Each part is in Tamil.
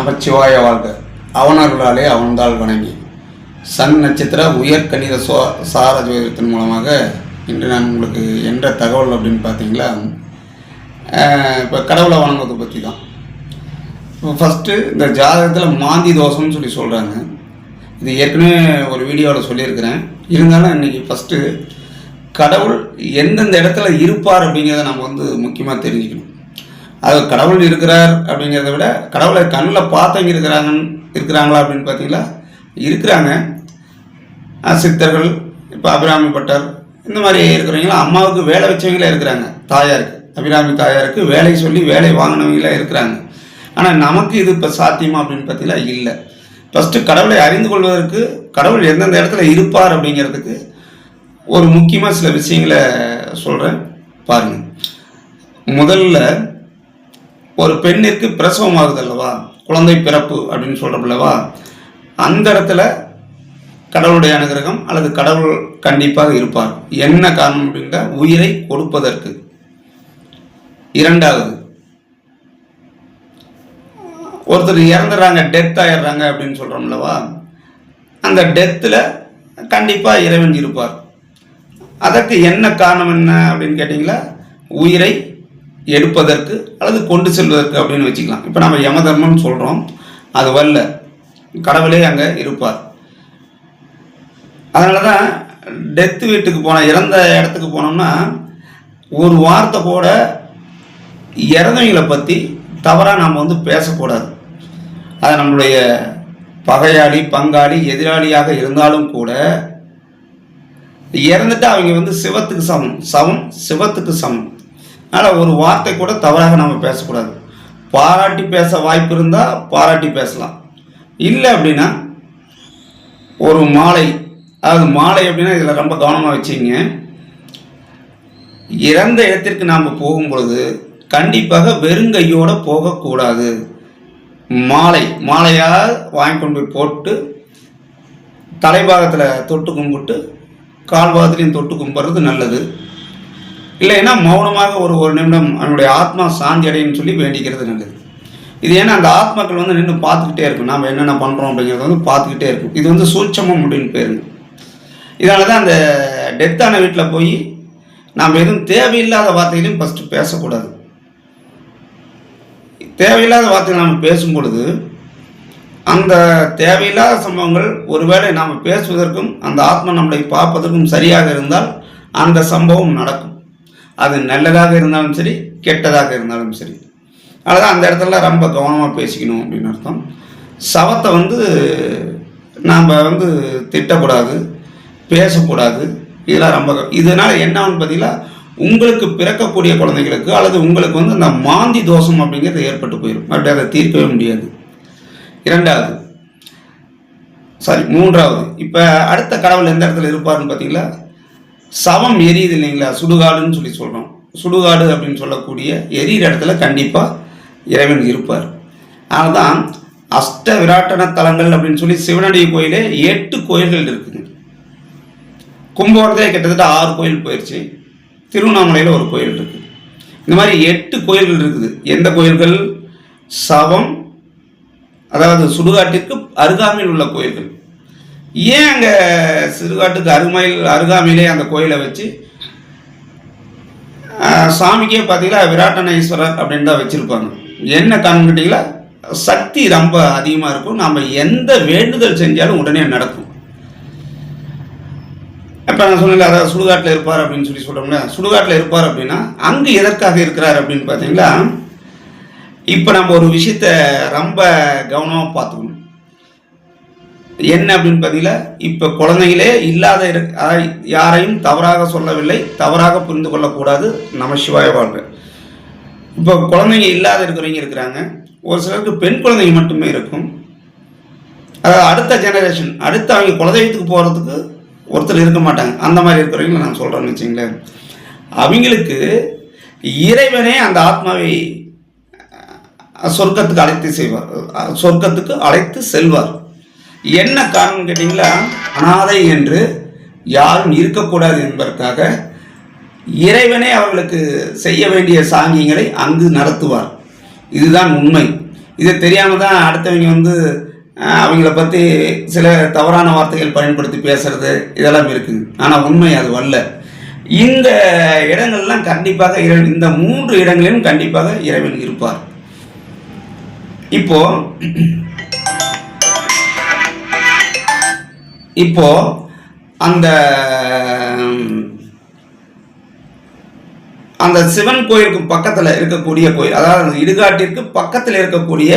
நமச்சிவாய வாழ்க அவனர்களாலே அவன்தாள் வணங்கி. சன் நட்சத்திர உயர் கணித சோ சார ஜோதிடத்தின் மூலமாக இன்று நான் உங்களுக்கு என்ற தகவல் அப்படின்னு பார்த்தீங்களா? இப்போ கடவுளை வணங்குவதை பற்றி தான் இப்போ ஃபஸ்ட்டு இந்த ஜாதகத்தில் மாந்தி தோஷம்னு சொல்லி சொல்கிறாங்க இது ஏற்கனவே ஒரு வீடியோவில் சொல்லியிருக்கிறேன். இருந்தாலும் இன்றைக்கி ஃபஸ்ட்டு கடவுள் எந்தெந்த இடத்துல இருப்பார் அப்படிங்கிறத நம்ம வந்து முக்கியமாக தெரிஞ்சுக்கணும். அது கடவுள் இருக்கிறார் அப்படிங்கிறத விட கடவுளை கண்ணில் பார்த்தவங்க இருக்கிறாங்க இருக்கிறாங்களா அப்படின்னு பார்த்தீங்களா? இருக்கிறாங்க. சித்தர்கள் இப்போ அபிராமி பட்டர் இந்த மாதிரி இருக்கிறவங்களாம் அம்மாவுக்கு வேலை வச்சவங்களே இருக்கிறாங்க. தாயாருக்கு. அபிராமி தாயாருக்கு வேலை சொல்லி வேலை வாங்கினவங்களே இருக்கிறாங்க. ஆனால் நமக்கு இது இப்போ சாத்தியமா அப்படின்னு பார்த்தீங்களா? இல்லை. ஃபஸ்ட்டு கடவுளை அறிந்து கொள்வதற்கு கடவுள் எந்தெந்த இடத்துல இருப்பார் அப்படிங்கிறதுக்கு ஒரு முக்கியமாக சில விஷயங்களை சொல்கிறேன் பாருங்கள் முதல்ல ஒரு பெண்ணிற்கு பிரசவம் ஆகுது அல்லவா குழந்தை பிறப்பு அப்படின்னு சொல்கிறோம் அல்லவா அந்த இடத்துல கடவுளுடைய அனுகிரகம் அல்லது கடவுள் கண்டிப்பாக இருப்பார். என்ன காரணம் அப்படின்னா உயிரை கொடுப்பதற்கு. இரண்டாவது ஒருத்தர் இறந்துடுறாங்க டெத் ஆயிடுறாங்க அப்படின்னு சொல்கிறோம் அல்லவா அந்த டெத்தில் கண்டிப்பாக இறைவன் இருப்பார். அதற்கு என்ன காரணம் என்ன அப்படின்னு கேட்டிங்களா? உயிரை எடுப்பதற்கு அல்லது கொண்டு செல்வதற்கு அப்படின்னு வச்சுக்கலாம். இப்போ நம்ம யம தர்மம்னு சொல்கிறோம் அது வரல கடவுளே அங்கே இருப்பார். அதனால தான் டெத்து வீட்டுக்கு போன இறந்த இடத்துக்கு போனோம்னா ஒரு வார்த்தை கூட இறந்தவங்களை பற்றி தவறாக நாம் வந்து பேசக்கூடாது. அது நம்மளுடைய பகையாளி பங்காளி எதிராளியாக இருந்தாலும் கூட இறந்துட்டு அவங்க வந்து சிவத்துக்கு சமம். சமம் சிவத்துக்கு சமம். அதனால் ஒரு வார்த்தை கூட தவறாக நம்ம பேசக்கூடாது. பாராட்டி பேச வாய்ப்பு இருந்தால் பாராட்டி பேசலாம். இல்லை அப்படின்னா ஒரு மாலை அதாவது மாலை அப்படின்னா இதில் ரொம்ப கவனமாக வச்சுங்க. இறந்த இடத்திற்கு நாம் போகும் பொழுது கண்டிப்பாக வெறுங்கையோடு போகக்கூடாது. மாலை மாலையாக வாங்கி கொண்டு போய் போட்டு தலைபாகத்தில் தொட்டு கும்பிட்டு கால்பாகத்துலையும் தொட்டு கும்பிட்றது நல்லது. இல்லைன்னா மௌனமாக ஒரு ஒரு நிமிடம் அவனுடைய ஆத்மா சாந்தி அடையும்னு சொல்லி வேண்டிக்கிறது நல்லது. இது ஏன்னா அந்த ஆத்மாக்கள் வந்து நின்று பார்த்துக்கிட்டே இருக்கும். நாம் என்னென்ன பண்ணுறோம் அப்படிங்கிறத வந்து பார்த்துக்கிட்டே இருக்கும். இது வந்து சூட்சமம் அப்படின்னு பேருங்க இதனால தான் அந்த டெத்தான வீட்டில் போய் நாம் எதுவும் தேவையில்லாத வார்த்தைகளையும் ஃபஸ்ட்டு பேசக்கூடாது. தேவையில்லாத வார்த்தைகள் நாம் பேசும் பொழுது அந்த தேவையில்லாத சம்பவங்கள் ஒருவேளை நாம் பேசுவதற்கும் அந்த ஆத்மா நம்மளை பார்ப்பதற்கும் சரியாக இருந்தால் அந்த சம்பவம் நடக்கும். அது நல்லதாக இருந்தாலும் சரி கெட்டதாக இருந்தாலும் சரி. அதனால் அந்த இடத்துல ரொம்ப கவனமாக பேசிக்கணும் அப்படின்னு அர்த்தம். சவத்தை வந்து நாம் வந்து திட்டக்கூடாது பேசக்கூடாது. இதெல்லாம் ரொம்ப இதனால் இதனால என்னன்னு பார்த்தீங்கன்னா உங்களுக்கு பிறக்கக்கூடிய குழந்தைகளுக்கு அல்லது உங்களுக்கு வந்து அந்த மாந்தி தோஷம் அப்படிங்கிறது ஏற்பட்டு போயிடும் மறுபடியும் அதை தீர்க்கவே முடியாது. இரண்டாவது சாரி மூன்றாவது இப்போ அடுத்த கடவுள் எந்த இடத்துல இருப்பார்னு பார்த்தீங்களா? சவம் எரியுது இல்லைங்களா? சுடுகாடுன்னு சொல்லி சொல்கிறோம் சுடுகாடு அப்படின்னு சொல்லக்கூடிய எரியிற இடத்துல கண்டிப்பாக இறைவன் இருப்பார். அதனால தான் அஷ்ட விராட்டன தலங்கள் அப்படின்னு சொல்லி சிவனடி கோயிலே எட்டு கோயில்கள் இருக்குதுங்க கும்பகோணத்திலே கிட்டத்தட்ட ஆறு கோயில் போயிடுச்சு திருவண்ணாமலையில் ஒரு கோயில் இருக்குது இந்த மாதிரி எட்டு கோயில்கள் இருக்குது. எந்த கோயில்கள்? சவம் அதாவது சுடுகாட்டிற்கு அருகாமையில் உள்ள கோயில்கள். ஏன் அங்கே சிறுகாட்டுக்கு அருமையில் அருகாமையிலே அந்த கோயிலை வச்சு? சாமிக்கே பார்த்தீங்களா விராட்டனேஸ்வரர் அப்படின்னு தான் வச்சுருப்பாங்க. என்ன காரணம் சக்தி ரொம்ப அதிகமாக இருக்கும். நம்ம எந்த வேண்டுதல் செஞ்சாலும் உடனே நடக்கும். இப்போ நான் சொன்னல அதாவது சுடுகாட்டில் இருப்பார் அப்படின்னு சொல்லி சொல்கிறோம்ல சுடுகாட்டில் இருப்பார் அப்படின்னா அங்கே எதற்காக இருக்கிறார் அப்படின்னு பார்த்தீங்களா? இப்போ நம்ம ஒரு விஷயத்த ரொம்ப கவனமாக பார்த்துக்கணும். என்ன அப்படின்னு பார்த்தீங்கன்னா இப்போ குழந்தைகளே இல்லாத இரு- யாரையும் தவறாக சொல்லவில்லை தவறாக புரிந்து கொள்ளக்கூடாது நம்ம சிவாய வாழ்க. இப்போ குழந்தைங்க இல்லாத இருக்கிறவங்க இருக்கிறாங்க. ஒரு சிலருக்கு பெண் குழந்தைங்க மட்டுமே இருக்கும். அதாவது அடுத்த ஜெனரேஷன் அடுத்து அவங்க குலதெய்வத்துக்கு போகிறதுக்கு ஒருத்தர் இருக்க மாட்டாங்க. அந்த மாதிரி இருக்கிறவங்கள நான் சொல்கிறேன்னு வச்சுங்களேன். அவங்களுக்கு இறைவனே அந்த ஆத்மாவை சொர்க்கத்துக்கு அழைத்து செய்வார். சொர்க்கத்துக்கு அழைத்து செல்வார். என்ன காரணம் கேட்டிங்களா? அனாதை என்று யாரும் இருக்கக்கூடாது என்பதற்காக இறைவனே அவர்களுக்கு செய்ய வேண்டிய சாங்கியங்களை அங்கு நடத்துவார். இதுதான் உண்மை. இது தெரியாமல் தான் அடுத்தவங்க வந்து அவங்கள பற்றி சில தவறான வார்த்தைகள் பயன்படுத்தி பேசுறது இதெல்லாம் இருக்குது ஆனால் உண்மை அது அல்ல. இந்த இடங்கள்லாம் கண்டிப்பாக இறைவன் இந்த மூன்று இடங்களிலும் கண்டிப்பாக இறைவன் இருப்பார். இப்போது இப்போ அந்த அந்த சிவன் கோயிலுக்கு பக்கத்தில் இருக்கக்கூடிய கோயில் அதாவது அந்த இடுகாட்டிற்கு பக்கத்தில் இருக்கக்கூடிய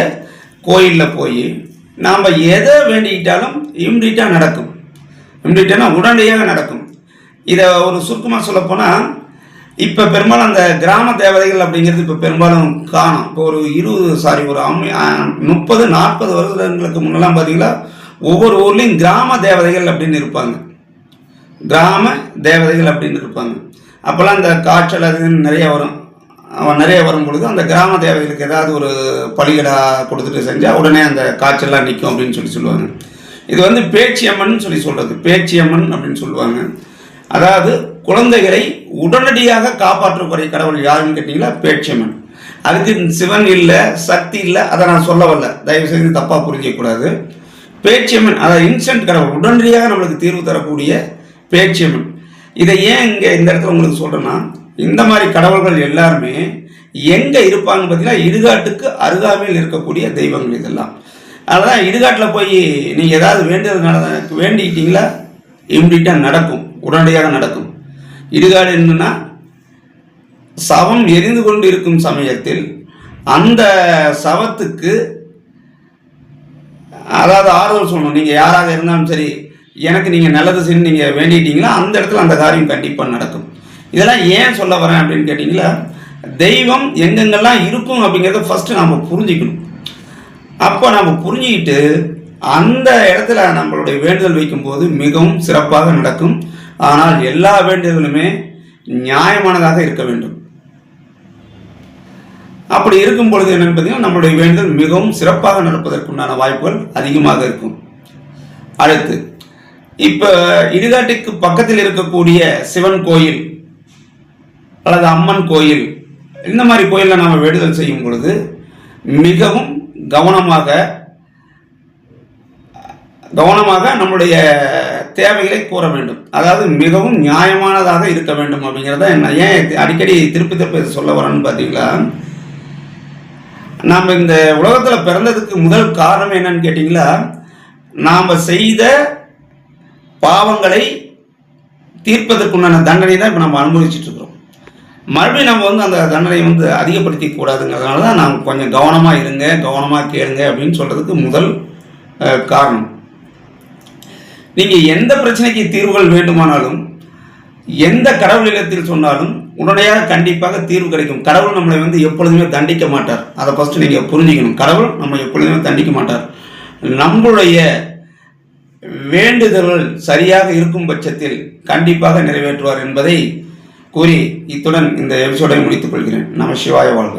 கோயிலில் போய் நாம் எதை வேண்டிக்கிட்டாலும் இம்மிடியட்டாக நடக்கும். இம்மிடியட்டானா உடனடியாக நடக்கும். இதை ஒரு சுருக்கமாக சொல்லப்போனால் இப்போ பெரும்பாலும் அந்த கிராம தேவதைகள் அப்படிங்கிறது இப்போ பெரும்பாலும் காணும். இப்போ ஒரு இருபது சாரி ஒரு அம்மி முப்பது நாற்பது வருடங்களுக்கு முன்னெல்லாம் பார்த்தீங்கன்னா ஒவ்வொரு ஊர்லேயும் கிராம தேவதைகள் அப்படின்னு இருப்பாங்க. கிராம தேவதைகள் அப்படின்னு இருப்பாங்க. அப்போல்லாம் இந்த காய்ச்சல் அது நிறைய வரும். அவன் நிறைய வரும் பொழுது அந்த கிராம தேவதைகளுக்கு ஏதாவது ஒரு பலிகடா கொடுத்துட்டு செஞ்சால் உடனே அந்த காய்ச்சல்லாம் நிற்கும் அப்படின்னு சொல்லி சொல்லுவாங்க. இது வந்து பேச்சியம்மன் சொல்லி சொல்கிறது பேச்சியம்மன் அப்படின்னு சொல்லுவாங்க. அதாவது குழந்தைகளை உடனடியாக காப்பாற்றக்கூடிய கடவுள் யாருன்னு கேட்டிங்களா? பேச்சியம்மன். அதுக்கு சிவன் இல்லை சக்தி இல்லை அதை நான் சொல்ல வரல தயவு செய்து தப்பாக புரிஞ்சிக்கக்கூடாது. பேச்சியம்மன் அதாவது இன்ஸ்டன்ட் கடவுள் உடனடியாக நம்மளுக்கு தீர்வு தரக்கூடிய பேச்சியம்மன் இதை ஏன் இங்கே இந்த இடத்துல உங்களுக்கு சொல்கிறேன்னா இந்த மாதிரி கடவுள்கள் எல்லாருமே எங்கே இருப்பாங்க பார்த்தீங்கன்னா இடுகாட்டுக்கு அருகாமையில் இருக்கக்கூடிய தெய்வங்கள் இதெல்லாம். அதனால் இடுகாட்டில் போய் நீங்கள் ஏதாவது வேண்டியதுனால வேண்டிக்கிட்டீங்களா? இம்மிடியட்டாக நடக்கும் உடனடியாக நடக்கும். இடுகாடு என்னன்னா சவம் எரிந்து கொண்டு இருக்கும் சமயத்தில் அந்த சவத்துக்கு அதாவது ஆறுதல் சொல்லணும். நீங்கள் யாராக இருந்தாலும் சரி எனக்கு நீங்கள் நல்லது செய்யணும் நீங்கள் வேண்டிட்டீங்களா? அந்த இடத்துல அந்த காரியம் கண்டிப்பாக நடக்கும். இதெல்லாம் ஏன் சொல்ல வரேன் அப்படின்னு கேட்டிங்களா? தெய்வம் எங்கெங்கெல்லாம் இருக்கும் அப்படிங்கிறத ஃபஸ்ட்டு நம்ம புரிஞ்சிக்கணும். அப்போ நம்ம புரிஞ்சுக்கிட்டு அந்த இடத்துல நம்மளுடைய வேண்டுதல் வைக்கும்போது மிகவும் சிறப்பாக நடக்கும். ஆனால் எல்லா வேண்டுதலுமே நியாயமானதாக இருக்க வேண்டும். அப்படி இருக்கும் பொழுது என்னன்னு பார்த்தீங்கன்னா நம்மளுடைய வேண்டுதல் மிகவும் சிறப்பாக நடப்பதற்குண்டான வாய்ப்புகள் அதிகமாக இருக்கும். அடுத்து இப்போ இடுகாட்டுக்கு பக்கத்தில் இருக்கக்கூடிய சிவன் கோயில் அல்லது அம்மன் கோயில் இந்த மாதிரி கோயிலில் நாம் வேண்டுதல் செய்யும் பொழுது மிகவும் கவனமாக கவனமாக நம்முடைய தேவைகளை கூற வேண்டும். அதாவது மிகவும் நியாயமானதாக இருக்க வேண்டும் அப்படிங்கிறத என்ன ஏன் அடிக்கடி திருப்பி திருப்பி சொல்ல வரேன்னு பார்த்தீங்களா? நாம் இந்த உலகத்தில் பிறந்ததுக்கு முதல் காரணம் என்னன்னு கேட்டிங்களா? நாம் செய்த பாவங்களை தீர்ப்பதற்குண்டான தண்டனை தான் இப்போ நம்ம அனுபவிச்சுட்டு இருக்கிறோம். மறுபடியும் நம்ம வந்து அந்த தண்டனையை வந்து அதிகப்படுத்தி கூடாதுங்கிறதுனால தான் நாம் கொஞ்சம் கவனமாக இருங்க கவனமாக கேளுங்க அப்படின்னு சொல்கிறதுக்கு முதல் காரணம். நீங்கள் எந்த பிரச்சனைக்கு தீர்வுகள் வேண்டுமானாலும் எந்த கடவுளிடத்தில் சொன்னாலும் உடனடியாக கண்டிப்பாக தீர்வு கிடைக்கும். கடவுள் நம்மளை வந்து எப்பொழுதுமே தண்டிக்க மாட்டார். அதை ஃபஸ்ட்டு நீங்கள் புரிஞ்சுக்கணும். கடவுள் நம்ம எப்பொழுதுமே தண்டிக்க மாட்டார். நம்மளுடைய வேண்டுதல்கள் சரியாக இருக்கும் பட்சத்தில் கண்டிப்பாக நிறைவேற்றுவார் என்பதை கூறி இத்துடன் இந்த எபிசோடை முடித்துக் கொள்கிறேன். நம சிவாய வாழ்க.